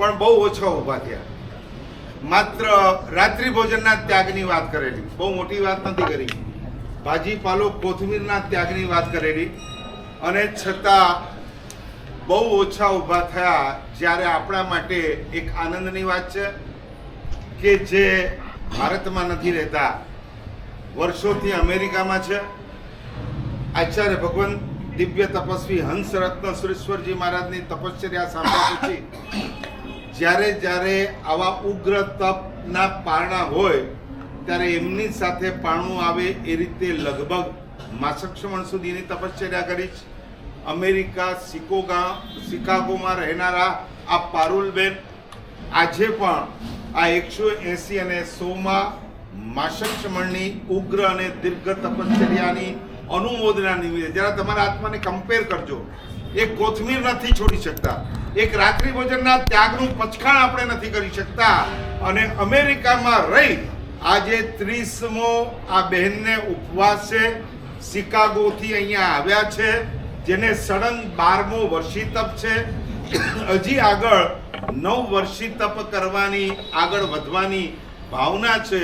ઓછા ઊભા થયા. માત્ર રાત્રિ ભોજનના ત્યાગની વાત કરેલી. બહુ મોટી વાત નથી કરી. ભાજીપાલો, કોથમીરના ત્યાગની વાત કરેલી. અને છતાં બહુ ઓછા ઊભા થયા જ્યારે આપણા માટે એક આનંદની વાત છે કે જે ભારતમાં નથી રહેતા, વર્ષોથી અમેરિકામાં છે. આચાર્ય ભગવાન દિવ્ય તપસ્વી હંસ રત્ન સુરેશ્વરજી મહારાજની તપશ્ચર્યા સાંભળ્યા પછી જ્યારે જ્યારે આવા ઉગ્ર તપના પારણા હોય, ત્યારે એમની સાથે પાણું આવે એ રીતે લગભગ માસક્ષમણ સુધીની તપશ્ચર્યા કરી છે અમેરિકા સિકોગા શિકાગોમાં રહેનારા આ પારુલબેન આજે પણ આ એકસો એંસી અને સોમાં માસક્ષમણની ઉગ્ર અને દીર્ઘ તપશ્ચર્યાની અનુમોદના નિમિત્તે, જરા તમારા આત્માને કમ્પેર કરજો. એક કોથમીર નથી છોડી શકતા. એક રાત્રિ ભોજનના ત્યાગનું પચખાણ આપણે નથી કરી શકતા. અને અમેરિકામાં રહી આજે ત્રીસમો આ બહેનને ઉપવાસ છે શિકાગોથી અહીંયા આવ્યા છે, જેને સળંગ બારમો વર્ષી તપ છે. હજી આગળ નવ વર્ષી તપ કરવાની, આગળ વધવાની ભાવના છે.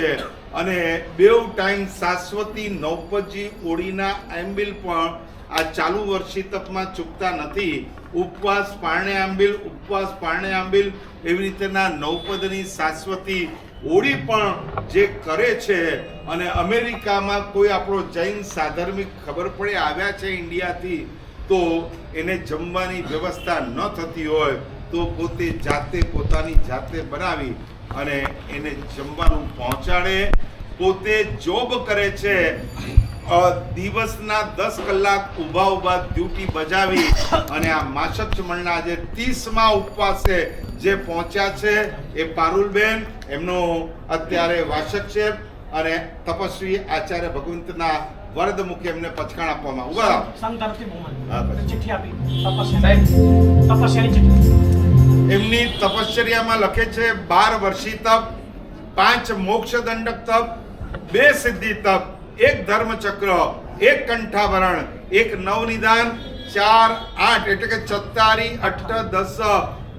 અને બેવ ટાઈમ શાશ્વતી નવપજી ઓળીના એમ્બિલ પણ આ ચાલુ વર્ષી તપમાં ચૂકતા નથી. ઉપવાસ પારણે આંબિલ, ઉપવાસ પારણે આંબિલ એવી રીતેના નવપદની શાશ્વતી હોળી પણ જે કરે છે અને અમેરિકામાં કોઈ આપણો જૈન સાધર્મિક ખબર પડે, આવ્યા છે ઇન્ડિયાથી, તો એને જમવાની વ્યવસ્થા ન થતી હોય તો પોતે જાતે પોતાની જાતે બનાવી અને એને જમવાનું પહોંચાડે. પોતે જોબ કરે છે. દિવસના દસ કલાક ઊભા ઊભા ડ્યુટી બજાવી અને આ માસક મંડળના જે ત્રીસમાં ઉપવાસે જે પહોંચ્યા છે એ પારુલબેન એમનો અત્યારે વાસક છે અને તપસ્વી આચાર્ય ભગવંતના વરદ મુખે એમને પચકાણ આપવામાં. ઊભા આપી. ચિઠ્ઠી. એમની તપશ્ચર્યામાં લખે છે બાર વર્ષી તપ પાંચ મોક્ષ દંડક તપ બે સિદ્ધિ તપ એક ધર્મચક્ર, એક કંઠાભરણ, એક નવનિદાન, ચાર આઠ એટલે કે છત્તારી અઠ દસ,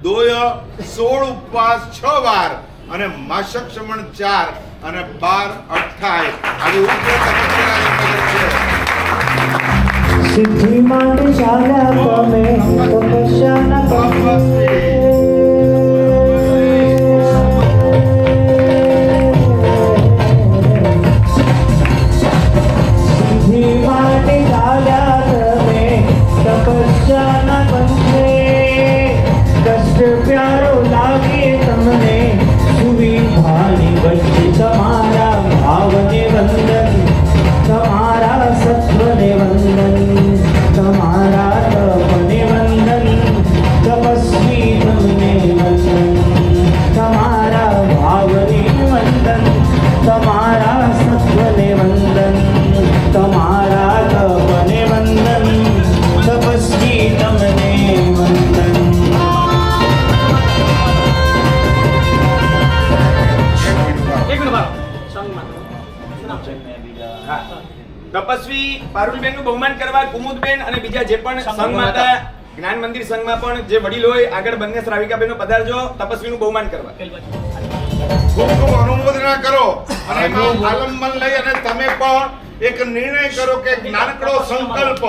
દોય, સોળ ઉપવાસ, છ વાર અને માસક શ્રમણ ચાર અને બાર અઠાય આવી ઉગ્ર सुविधानि बच्चि समारा भावने वन्दन શું પારુલબેન. તપસ્વી પારુલબેનનું બહુમાન કરવા કુમુદબેન અને બીજા જે પણ સંઘમાં હતા જ્ઞાન મંદિર સંઘમાં પણ જે વડીલો હોય આગળ બંને શ્રાવિકાબેનો પધારજો તપસ્વીનું બહુમાન કરવા ખૂબ ખૂબ અનુમોદના કરો અને આલંબન લઈ અને તમે પણ એક નિર્ણય કરો કે નાનકડો સંકલ્પ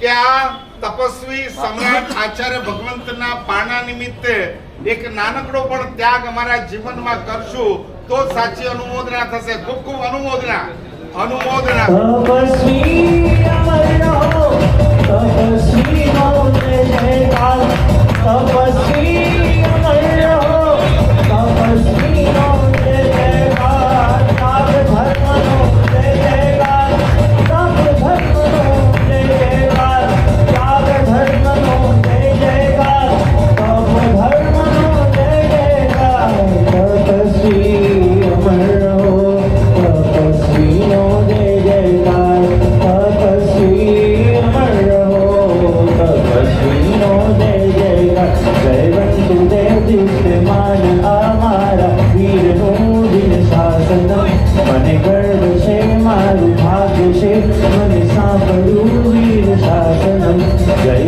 કે આ તપસ્વી સમ્રાટ આચાર્ય ભગવંતના પાના નિમિત્તે એક નાનકડો પણ ત્યાગ અમારા જીવનમાં કરશું, તો સાચી અનુમોદના થશે. ખૂબ ખૂબ અનુમોદના. અનુમોદના. તપસ્વી તપસ્વી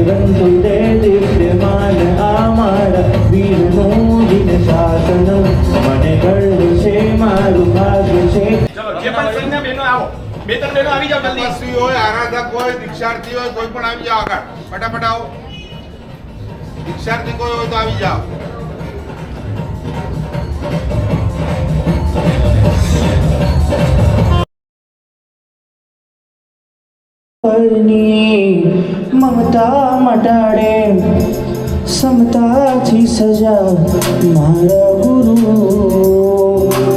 നിറന്തുലേ ദിവ്യമാന ആമാട വീരമോദിന ശാസനം મને ગળ્યું છે મારું ભાગ્ય છે બે ત્રણ બેનો આવી જાવ જલ્દી હોય આરાધક હોય દીક્ષાર્થી હોય કોઈ પણ આવી જાવ આગળ ફટાફટ આવો દીક્ષાર્થી કોઈ હોય તો આવી જાવ મમતા મટાડે. સમતાથી સજા મારા ગુરુ.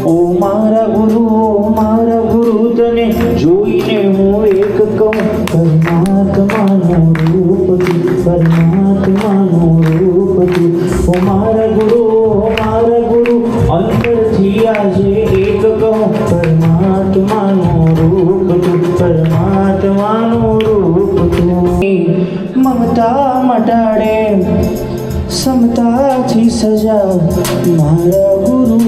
ઓ મારા ગુરુ મારા ગુરુ, તને જોઈને હું એક કહું. પરમાત્માનો રૂપ પરમાત્માનો રૂપ ઓ મમતા સમતાથી સજા. મારા ગુરુ,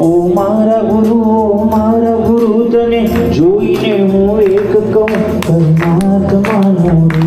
ઓ મારા ગુરુ, ઓ મારા ગુરુ, તને જોઈને હું એક કહું પરમા